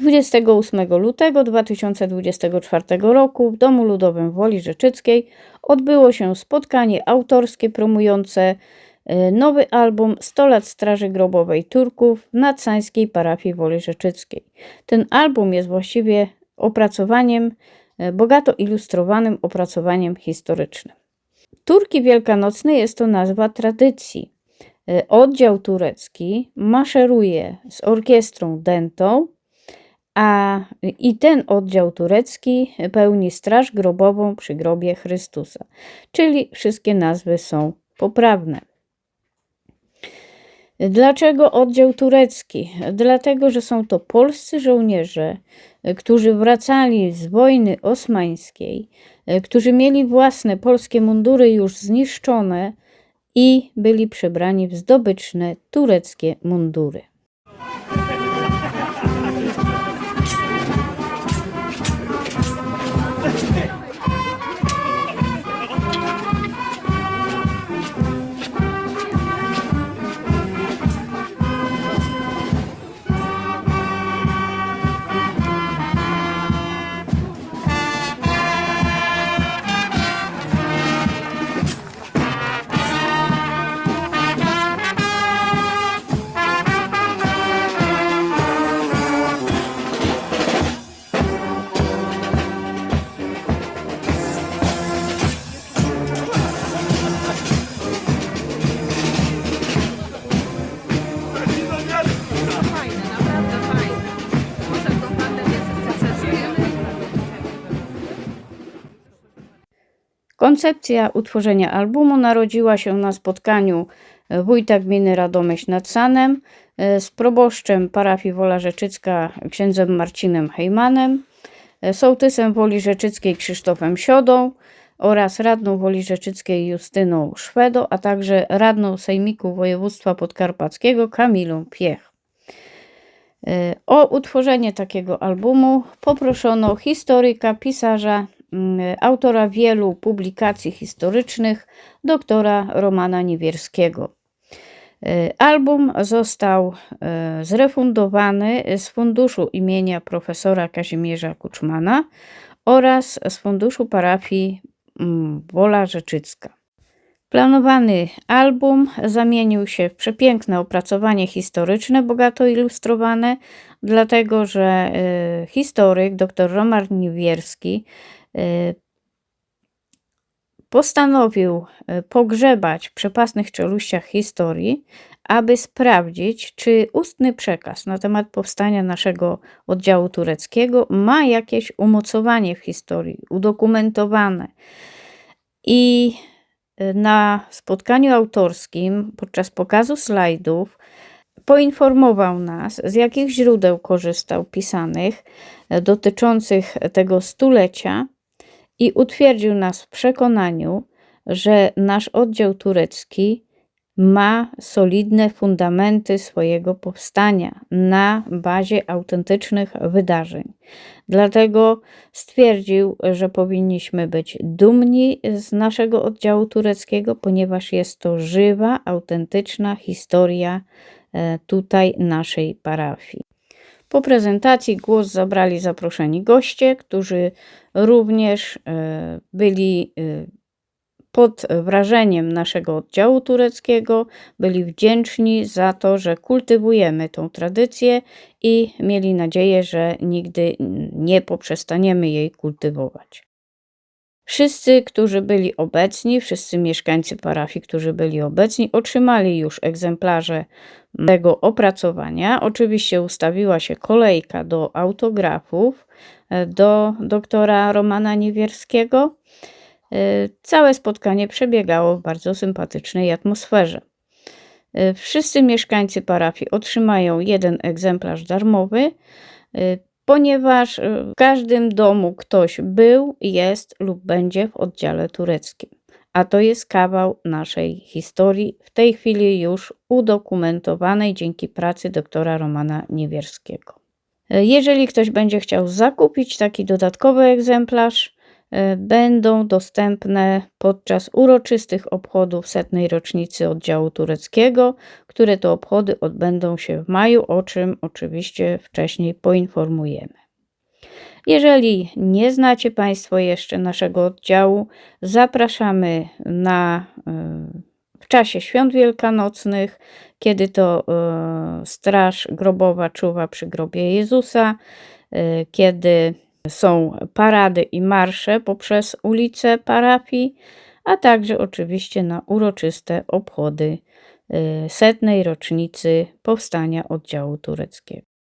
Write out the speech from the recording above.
28 lutego 2024 roku w Domu Ludowym Woli Rzeczyckiej odbyło się spotkanie autorskie promujące e, nowy album 100 lat Straży Grobowej Turków w nadsańskiej parafii Woli Rzeczyckiej. Ten album jest właściwie opracowaniem, e, bogato ilustrowanym opracowaniem historycznym. Turki Wielkanocne jest to nazwa tradycji. E, Oddział turecki maszeruje z orkiestrą dentą, a i ten oddział turecki pełni straż grobową przy grobie Chrystusa. Czyli wszystkie nazwy są poprawne. Dlaczego oddział turecki? Dlatego, że są to polscy żołnierze, którzy wracali z wojny osmańskiej, którzy mieli własne polskie mundury już zniszczone i byli przebrani w zdobyczne tureckie mundury. Koncepcja utworzenia albumu narodziła się na spotkaniu wójta gminy Radomyśl nad Sanem e, z proboszczem parafii Wola Rzeczycka księdzem Marcinem Hejmanem, e, sołtysem Woli Rzeczyckiej Krzysztofem Siodą oraz radną Woli Rzeczyckiej Justyną Szwedo, a także radną Sejmiku Województwa Podkarpackiego Kamilą Piech. E, O utworzenie takiego albumu poproszono historyka, pisarza, autora wielu publikacji historycznych, doktora Romana Niewierskiego. E, Album został e, zrefundowany z funduszu imienia profesora Kazimierza Kuczmana oraz z funduszu parafii mm, Wola Rzeczycka. Planowany album zamienił się w przepiękne opracowanie historyczne, bogato ilustrowane, dlatego że y, historyk dr Roman Niewierski y, postanowił y, pogrzebać w przepasnych czeluściach historii, aby sprawdzić, czy ustny przekaz na temat powstania naszego oddziału tureckiego ma jakieś umocowanie w historii, udokumentowane. I y, na spotkaniu autorskim podczas pokazu slajdów poinformował nas, z jakich źródeł korzystał pisanych dotyczących tego stulecia i utwierdził nas w przekonaniu, że nasz oddział turecki ma solidne fundamenty swojego powstania na bazie autentycznych wydarzeń. Dlatego stwierdził, że powinniśmy być dumni z naszego oddziału tureckiego, ponieważ jest to żywa, autentyczna historia e, tutaj naszej parafii. Po prezentacji głos zabrali zaproszeni goście, którzy również e, byli e, pod wrażeniem naszego oddziału tureckiego, byli wdzięczni za to, że kultywujemy tą tradycję i mieli nadzieję, że nigdy nie poprzestaniemy jej kultywować. Wszyscy, którzy byli obecni, wszyscy mieszkańcy parafii, którzy byli obecni, otrzymali już egzemplarze tego opracowania. Oczywiście ustawiła się kolejka do autografów e, do doktora Romana Niewierskiego. E, Całe spotkanie przebiegało w bardzo sympatycznej atmosferze. E, Wszyscy mieszkańcy parafii otrzymają jeden egzemplarz darmowy, ponieważ e, w każdym domu ktoś był, jest lub będzie w oddziale tureckim. A to jest kawał naszej historii, w tej chwili już udokumentowanej dzięki pracy doktora Romana Niewierskiego. E, Jeżeli ktoś będzie chciał zakupić taki dodatkowy egzemplarz, będą dostępne podczas uroczystych obchodów setnej rocznicy oddziału tureckiego, które to obchody odbędą się w maju, o czym oczywiście wcześniej poinformujemy. Jeżeli nie znacie Państwo jeszcze naszego oddziału, zapraszamy na, e, w czasie świąt wielkanocnych, kiedy to e, Straż Grobowa czuwa przy grobie Jezusa, e, kiedy są parady i marsze poprzez ulice parafii, a także oczywiście na uroczyste obchody e, setnej rocznicy powstania oddziału tureckiego.